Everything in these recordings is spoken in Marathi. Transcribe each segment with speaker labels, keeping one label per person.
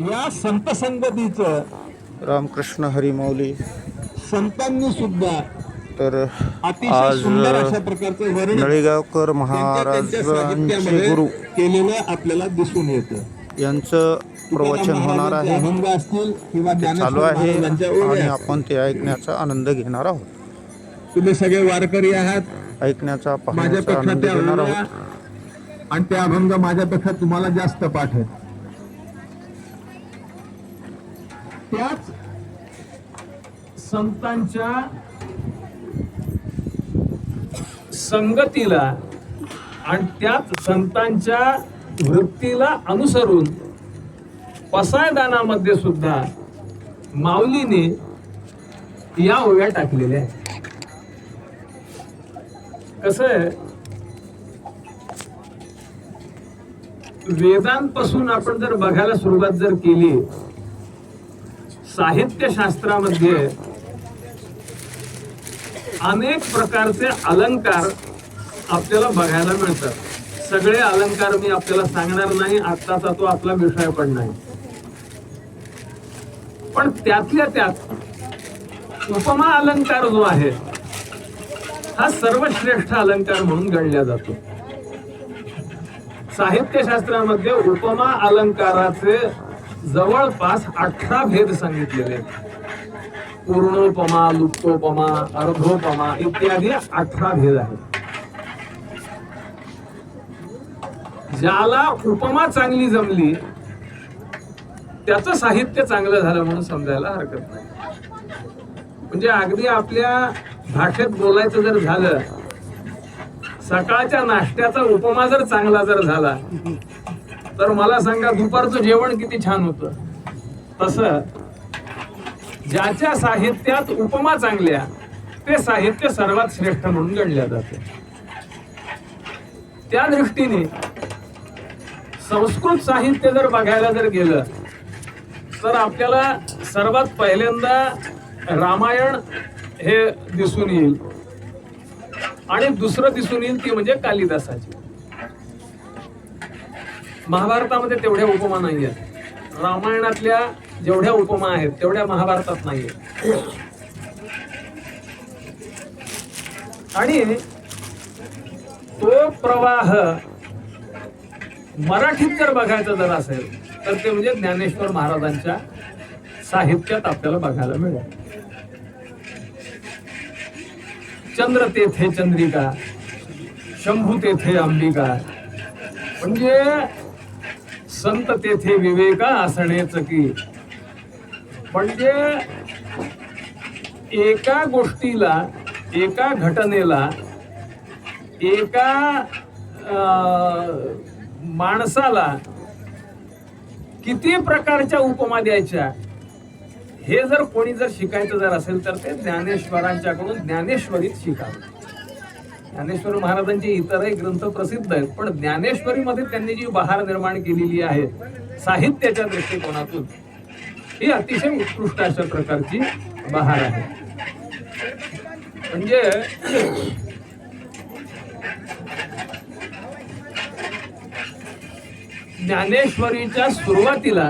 Speaker 1: या संत संगतीचं
Speaker 2: रामकृष्ण हरिमौली
Speaker 1: संतांनी सुद्धा
Speaker 2: तर आज
Speaker 1: सुंदर अशा प्रकारचं वर्णन
Speaker 2: नळीगावकर महाराजांचे गुरु
Speaker 1: केलेलं आपल्याला दिसून येतं.
Speaker 2: यांचं प्रवचन होणार आहे. चालू आहे आणि. आपण ते ऐकण्याचा आनंद घेणार आहोत.
Speaker 1: तुम्ही सगळे वारकरी आहात.
Speaker 2: ऐकण्याचा
Speaker 1: माझ्यापेक्षा त्या आणि ते अभंग माझ्यापेक्षा तुम्हाला जास्त पाठ आहेत.
Speaker 3: संतांच्या संगतीला आणि त्याच संतांच्या वृत्तीला अनुसरून पसायदानामध्ये सुद्धा माऊलीने या ओव्या टाकलेल्या आहेत. कसं आहे? वेदांपासून आपण जर बघायला सुरुवात जर केली साहित्यशास्त्रामध्ये अनेक प्रकारचे अलंकार आपल्याला बघायला मिळतात. सगळे अलंकार मी आपल्याला सांगणार नाही आत्ताचा तो आपला विषय पण नाही. पण त्यातल्या त्यात उपमा अलंकार जो आहे हा सर्वश्रेष्ठ अलंकार म्हणून गणला जातो. साहित्यशास्त्रामध्ये उपमा अलंकाराचे जवळपास अठरा भेद सांगितलेले आहेत. पूर्णोपमा लुप्तोपमा अर्धोपमा इत्यादी अठरा भेद आहेत. ज्याला उपमा चांगली जमली त्याचं साहित्य चांगलं झालं म्हणून समजायला हरकत नाही. म्हणजे अगदी आपल्या भाषेत बोलायचं जर झालं सकाळच्या नाश्त्याचा उपमा जर चांगला जर झाला तर मला सांगा दुपारचं जेवण किती छान होतं. तसं ज्याच्या साहित्यात उपमा चांगल्या ते साहित्य सर्वात श्रेष्ठ म्हणून गणल्या जाते. त्या दृष्टीने संस्कृत साहित्य जर बघायला जर गेलं तर आपल्याला सर्वात पहिल्यांदा रामायण हे दिसून येईल. आणि दुसरं दिसून येईल ती म्हणजे कालिदासाची. महाभारतामध्ये तेवढ्या उपमा नाही आहेत रामायणातल्या जेवढ्या उपमा आहेत तेवढ्या महाभारतात नाही आणि तो प्रवाह मराठीत जर बघायचा जर असेल तर ते म्हणजे ज्ञानेश्वर महाराजांच्या साहित्यात आपल्याला बघायला मिळेल. चंद्र तेथे चंद्रिका शंभू तेथे अंबिका. म्हणजे संत तेथे विवेका असणेच की म्हणजे एका गोष्टीला एका घटनेला एका माणसाला किती प्रकारच्या उपमा द्यायच्या? हे जर कोणी जर शिकायचं जर असेल तर ते ज्ञानेश्वरांच्याकडून ज्ञानेश्वरीत शिकावं. ज्ञानेश्वर महाराजांचे इतरही ग्रंथ प्रसिद्ध आहेत पण ज्ञानेश्वरीमध्ये त्यांनी जी बहार निर्माण केलेली आहे साहित्याच्या दृष्टिकोनातून ही अतिशय उत्कृष्ट अशा प्रकारची बहार आहे. म्हणजे ज्ञानेश्वरीच्या सुरुवातीला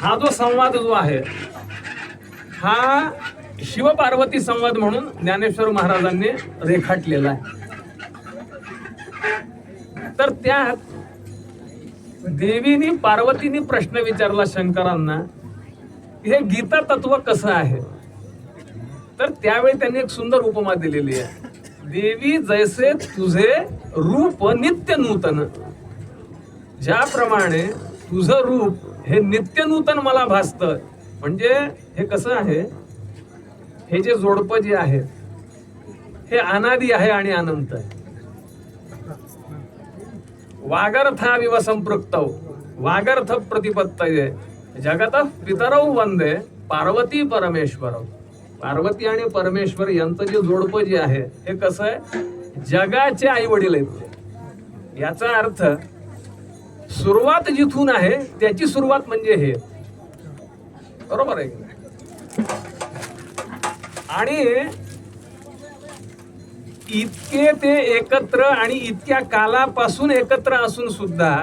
Speaker 3: हा जो संवाद जो आहे हा शिवपार्वती संवाद म्हणून ज्ञानेश्वर महाराजांनी रेखाटलेला आहे. तर त्यात देवीनी पार्वतीने प्रश्न विचारला शंकरांना हे गीता तत्व कसं आहे? तर त्यावेळी त्यांनी एक सुंदर उपमा दिलेली आहे. देवी जैसे तुझे रूप नित्य नूतन. ज्याप्रमाणे तुझं रूप हे नित्य नूतन मला भासत. म्हणजे हे कसं आहे? हे जे जोडपं जे आहे हे अनादी आहे आणि अनंत आहे. वागर्थाविव संपृक्तौ वागर्थ प्रतिपत्तये जगत पितरौ वंदे पार्वती परमेश्वर। पार्वती आणि परमेश्वर यांचं जे जोडपं जे आहे हे कसं आहे? जगाचे आई वडील आहेत याचा अर्थ सुरुवात जिथून आहे त्याची सुरुवात म्हणजे हे. बरोबर आहे आणि इतके ते एकत्र आणि इतक्या कालापासून एकत्र असून सुद्धा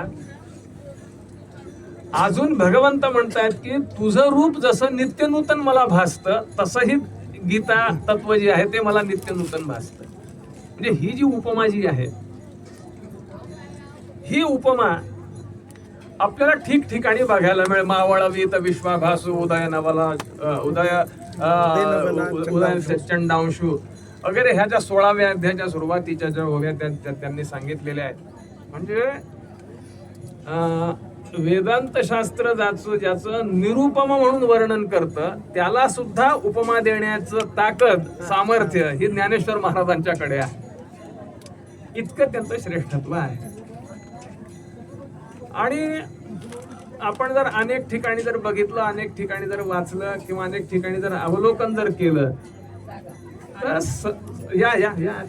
Speaker 3: अजून भगवंत म्हणतायत की तुझं रूप जसं नित्य नूतन मला भासतं तसंही गीता तत्व जे आहे ते मला नित्य नूतन भासतं. म्हणजे ही जी उपमा जी आहे ही उपमा आपल्याला ठिकठिकाणी बघायला मिळेल. मावळवी तर विश्वाभासू उदय नवला उदय उदय चंडांशू. वगैरे ह्या ज्या सोळाव्या अध्यायाच्या सुरुवातीच्या ज्या ओव्या त्यांनी सांगितलेल्या आहेत. म्हणजे वेदांत शास्त्र ज्याचं ज्याचं निरुपम म्हणून वर्णन करतं त्याला सुद्धा उपमा देण्याचं ताकद सामर्थ्य ही ज्ञानेश्वर महाराजांच्याकडे आहे. इतकं त्यांचं श्रेष्ठत्व आहे. आणि आपण जर अनेक ठिकाणी जर बघितलं अनेक ठिकाणी जर वाचलं किंवा अनेक ठिकाणी जर अवलोकन जर केलं तर स- या या या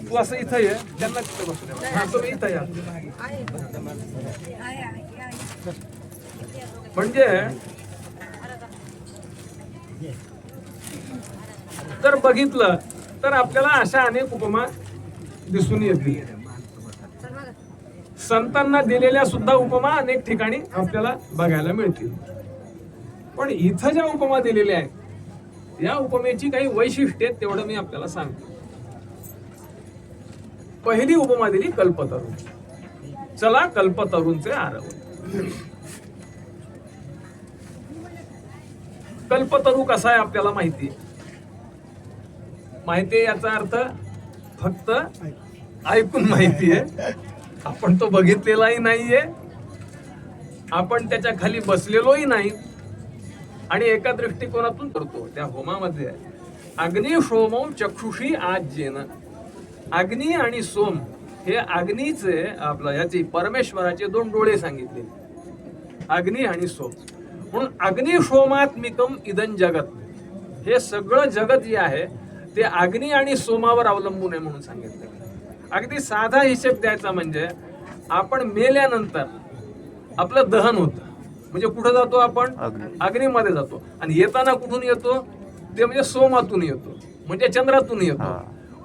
Speaker 3: तू असं इथं ये त्यांना तिथं बसू हा, तुम्ही इथं या म्हणजे जर बघितलं तर आपल्याला अशा अनेक उपमा दिसून येतील संतांना दिलेल्या सुद्धा उपमा अनेक ठिकाणी आपल्याला बघायला मिळतील पण इथं ज्या उपमा दिलेल्या आहेत या उपमेची काही वैशिष्ट्ये आहेत, तेवढं मी आपल्याला सांगतो. पहिली उपमा दिली कल्पतरुण. चला कल्पतरुणचे आरव कल्पतरू कसा आहे आपल्याला माहिती माहिती आहे याचा अर्थ फक्त ऐकून माहिती आहे. आपण तो बघितलेलाही नाहीये. आपण त्याच्याखाली बसलेलोही नाही. आणि एका दृष्टिकोनातून करतो. त्या होमामध्ये अग्नी सोमो चक्षुषी आज्येन. अग्नी आणि सोम हे अग्नीचे आपलं याचे परमेश्वराचे दोन डोळे सांगितले. अग्नी आणि सोम. म्हणून अग्नी सोमात्मिकम इदन जगत. हे सगळं जगत जे आहे ते अग्नी आणि सोमावर अवलंबून आहे म्हणून सांगितलं. अगदी साधा हिशेब द्यायचा म्हणजे आपण मेल्यानंतर आपलं दहन होतं. म्हणजे कुठं जातो आपण?
Speaker 2: अग्नी.
Speaker 3: अग्नीमध्ये जातो. आणि येताना कुठून येतो? ते म्हणजे सोमातून येतो. म्हणजे चंद्रातून येतो.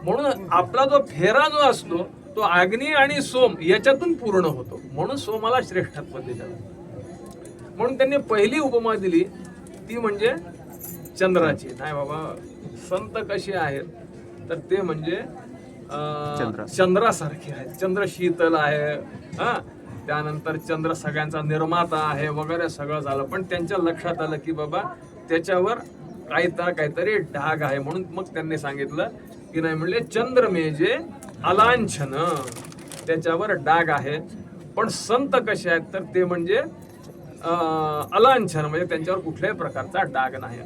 Speaker 3: म्हणून आपला जो फेरा जो असतो तो अग्नी आणि सोम याच्यातून पूर्ण होतो. म्हणून सोमाला श्रेष्ठत्व दिलं म्हणून त्यांनी पहिली उपमा दिली ती म्हणजे चंद्राची. नाही बाबा संत कसे आहेत तर ते म्हणजे. चंद्रासारखे आहेत. चंद्र शीतल आहे हा. त्यानंतर चंद्र सगळ्यांचा निर्माता आहे वगैरे सगळं झालं. पण त्यांच्या लक्षात आलं की बाबा त्याच्यावर काहीतरी काहीतरी डाग आहे म्हणून मग त्यांनी सांगितलं की नाही म्हणले चंद्र मेजे अलांछन. त्याच्यावर डाग आहे. पण संत कसे आहेत? तर ते म्हणजे अलांछन म्हणजे त्यांच्यावर कुठल्याही प्रकारचा डाग नाही.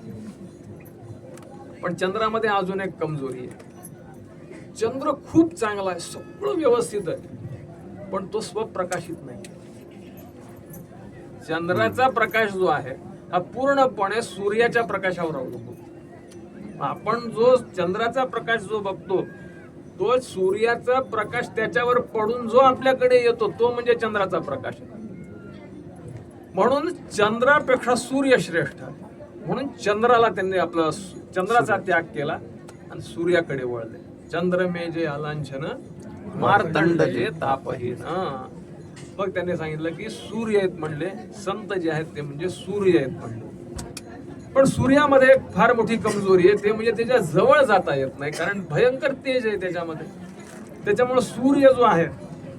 Speaker 3: पण चंद्रामध्ये अजून एक कमजोरी आहे. चंद्र खूप चांगला आहे सगळं व्यवस्थित आहे. पण तो स्वप्रकाशित नाही. चंद्राचा प्रकाश जो आहे हा पूर्णपणे सूर्याच्या प्रकाशावर अवलंबून आपण जो चंद्राचा प्रकाश जो बघतो तो सूर्याचा प्रकाश त्याच्यावर पडून जो आपल्याकडे येतो तो म्हणजे चंद्राचा प्रकाश म्हणून चंद्रापेक्षा सूर्य श्रेष्ठ आहे. म्हणून चंद्राला त्यांनी आपलं चंद्राचा त्याग केला आणि सूर्याकडे वळले. चंद्र मे जे अलांछन मारदंड जे तापहीन. मग त्यांनी सांगितलं की सूर्य आहेत म्हणले संत जे आहेत ते म्हणजे सूर्य आहेत म्हणले. पण सूर्यामध्ये एक फार मोठी कमजोरी आहे ते म्हणजे त्याच्याजवळ जाता येत नाही कारण भयंकर तेज आहे त्याच्यामध्ये. त्याच्यामुळे सूर्य जो आहे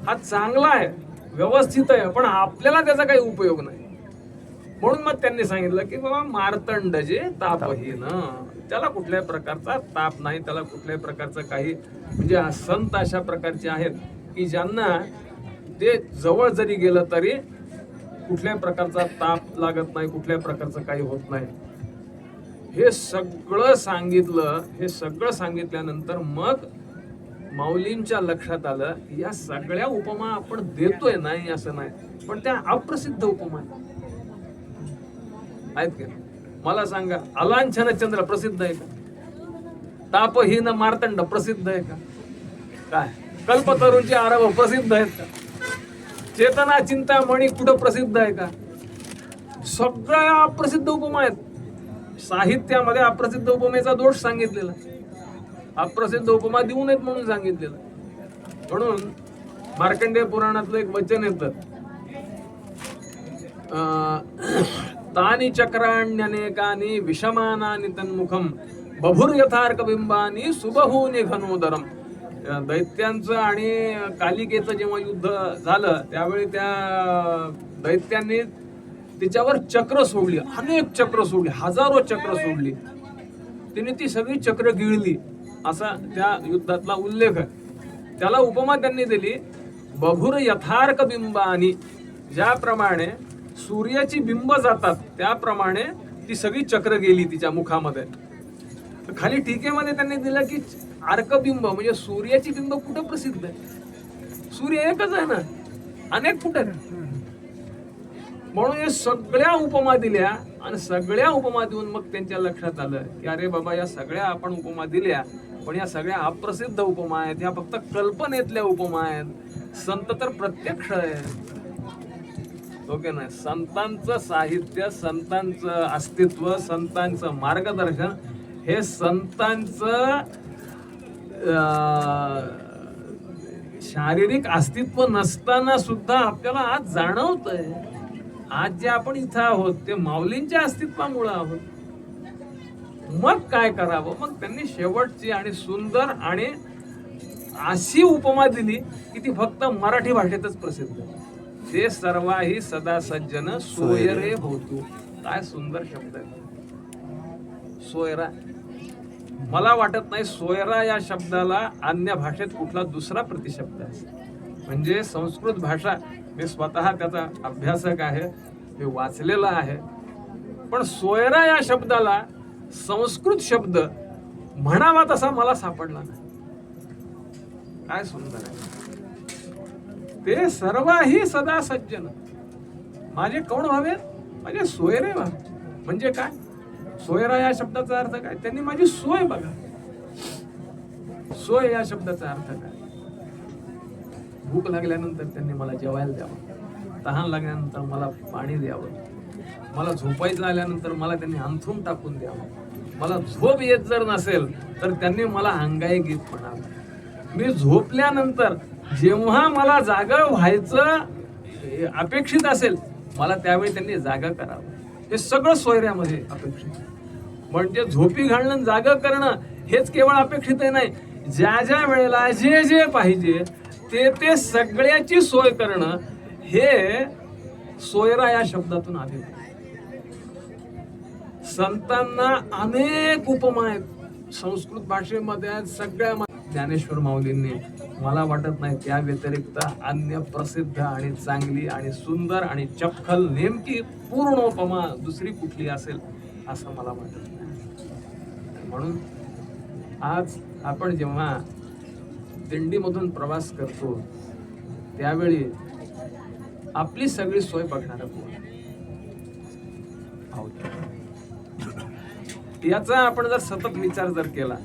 Speaker 3: हा चांगला आहे व्यवस्थित आहे पण आपल्याला त्याचा काही उपयोग नाही. म्हणून मग त्यांनी सांगितलं की बाबा मार्तंड जे तापहीन. त्याला कुठल्याही प्रकारचा ताप नाही त्याला कुठल्याही प्रकारचं काही म्हणजे हा संत अशा प्रकारचे आहेत की ज्यांना ते जवळ जरी गेलं तरी कुठल्याही प्रकारचा ताप लागत नाही कुठल्याही प्रकारचं काही होत नाही हे सगळं सांगितलं हे सगळं सांगितल्यानंतर मग माऊलींच्या लक्षात आलं या सगळ्या उपमा आपण देतोय नाही असं नाही पण त्या अप्रसिद्ध उपमा आहेत. आहेत का मला सांगा अलांछन चंद्र प्रसिद्ध आहे का? तापहीन मार्तंड प्रसिद्ध आहे का? काय? कल्पतरूंचे आरव प्रसिद्ध आहेत का? चेतना चिंतामणी कुठं प्रसिद्ध आहे का? सगळ्या अप्रसिद्ध उपमा आहेत. साहित्यामध्ये अप्रसिद्ध उपमेचा दोष सांगितलेला. अप्रसिद्ध उपमा देऊ नयेत म्हणून सांगितलेलं. म्हणून मार्कंडेय पुराणातलं एक वचन येतं. अं, तानि चक्राण्यनेकानि विषमानानि तन्मुखं बभुर यथार्कबिंबानी सुबहूनि घनोदरम. दैत्यांचं आणि कालिकेचं जेव्हा युद्ध झालं त्यावेळी त्या दैत्यांनी तिच्यावर चक्र सोडली. अनेक चक्र सोडली हजारो चक्र सोडली. तिने ती सगळी चक्र गिळली असा त्या युद्धातला उल्लेख. आहे त्याला उपमा त्यांनी दिली बभुर यथार्क बिंबानी ज्याप्रमाणे सूर्याची बिंब जातात त्याप्रमाणे ती सगळी चक्र गेली तिच्या मुखामध्ये. खाली टीकेमध्ये त्यांनी दिलं की अर्कबिंब म्हणजे सूर्याची बिंब कुठं प्रसिद्ध आहे? सूर्य एकच आहे ना? अनेक कुठे म्हणून या सगळ्या उपमा दिल्या आणि सगळ्या उपमा देऊन मग त्यांच्या लक्षात आलं की अरे बाबा या सगळ्या आपण उपमा दिल्या पण या सगळ्या अप्रसिद्ध उपमा आहेत. या फक्त कल्पनेतल्या उपमा आहेत. संत तर प्रत्यक्ष आहे हो ओके ना संतांचं साहित्य संतांचं अस्तित्व संतांचं मार्गदर्शन हे संतांचं अं, शारीरिक अस्तित्व नसताना सुद्धा आपल्याला आज जाणवत आहे आज जे आपण इथं आहोत ते माऊलींच्या अस्तित्वामुळे आहोत. मग काय करावं? मग त्यांनी शेवटची आणि सुंदर आणि अशी उपमा दिली की ती फक्त मराठी भाषेतच प्रसिद्ध. आहे. ते सर्वाही सदा सज्जन सोयरे होतो. काय सुंदर शब्द आहे. सोयरा. मला वाटत नाही सोयरा या शब्दाला अन्य भाषेत कुठला दुसरा प्रतिशब्द आहे म्हणजे संस्कृत भाषा मी स्वतः त्याचा अभ्यासक आहे मी वाचलेला आहे. पण सोयरा या शब्दाला संस्कृत शब्द म्हणावा तसा मला सापडला नाही. काय सुंदर आहे. ते सर्वही सदा सज्जन. माझे कोण व्हावे माझे सोयरे व्हावे म्हणजे काय? सोयरा या शब्दाचा अर्थ काय? त्यांनी माझी सोय बघा. सोय या शब्दाचा अर्थ काय? भूक लागल्यानंतर त्यांनी मला जेवायला द्यावं. तहान लागल्यानंतर मला पाणी द्यावं. मला झोपायचं आल्यानंतर मला त्यांनी अंथरून टाकून द्यावं. मला झोप येत जर नसेल तर त्यांनी मला अंगाई गीत म्हणावं. मी झोपल्यानंतर जेव्हा मला जागा व्हायचं अपेक्षित असेल मला त्यावेळी त्यांनी जागा करावं. हे सगळं सोयऱ्यामध्ये अपेक्षित म्हणजे झोपी घालणं जागा करणं हेच केवळ अपेक्षित नाही. ज्या ज्या वेळेला जे जे पाहिजे ते ते सगळ्याची सोय करणं हे सोयरा या शब्दातून आले. संतांना अनेक उपमा आहेत. संस्कृत भाषेमध्ये आहेत सगळ्या ज्ञानेश्वर माऊलींनी मला वाटत नाही त्या व्यतिरिक्त अन्य प्रसिद्ध आणि चांगली आणि सुंदर आणि चपखल नेमकी पूर्ण उपमा दुसरी कुठली असेल असं मला वाटत नाही. म्हणून आज आपण जेव्हा दिंडीमधून प्रवास करतो त्यावेळी आपली सगळी सोय बघणार हो. याचा आपण जर सतत विचार जर केला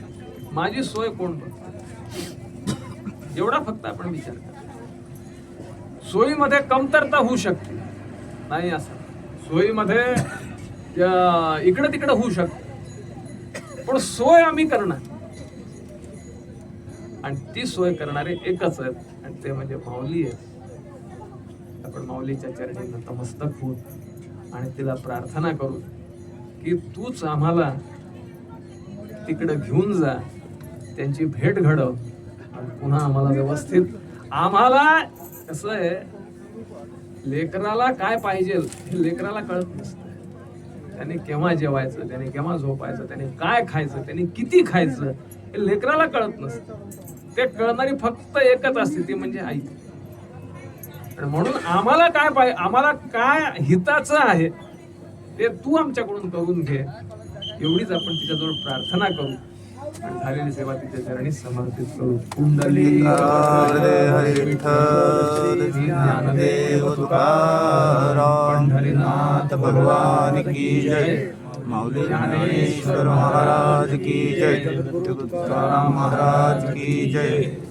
Speaker 3: माझी सोय कोण बघतो एवढा फक्त आपण विचार करतो सोयीमध्ये कमतरता होऊ शकते. नाही असं. सोयीमध्ये इकडं तिकडं होऊ शकते. पण सोय आम्ही करणार. आणि ती सोय करणारे एकच आहेत. आणि ते म्हणजे माऊली आहेत. आपण माऊलीच्या चरणी नतमस्तक होऊ आणि तिला प्रार्थना करू की तूच आम्हाला तिकडं घेऊन जा. त्यांची भेट घडव. आणि पुन्हा आम्हाला व्यवस्थित आम्हाला कसं आहे लेकराला काय पाहिजे हे लेकराला कळत नसतं. त्याने केव्हा जेवायचं त्याने केव्हा झोपायचं त्याने काय खायचं त्याने किती खायचं हे लेकराला कळत नसतं. ते कळणारी फक्त एकच असते ती म्हणजे आई. आणि म्हणून आम्हाला काय पाहिजे आम्हाला काय हिताचं आहे ते तू आमच्याकडून करून घे. एवढीच आपण तिच्याजवळ प्रार्थना करू. झालेली सेवा तिच्या चरणी समर्पित करू. कुंडली
Speaker 2: हरे हरे विठ्ठल ज्ञानदेव तुकाराम. पंढरीनाथ भगवान की जय. माऊली ज्ञानेश्वर महाराज की जय. महाराज की जय.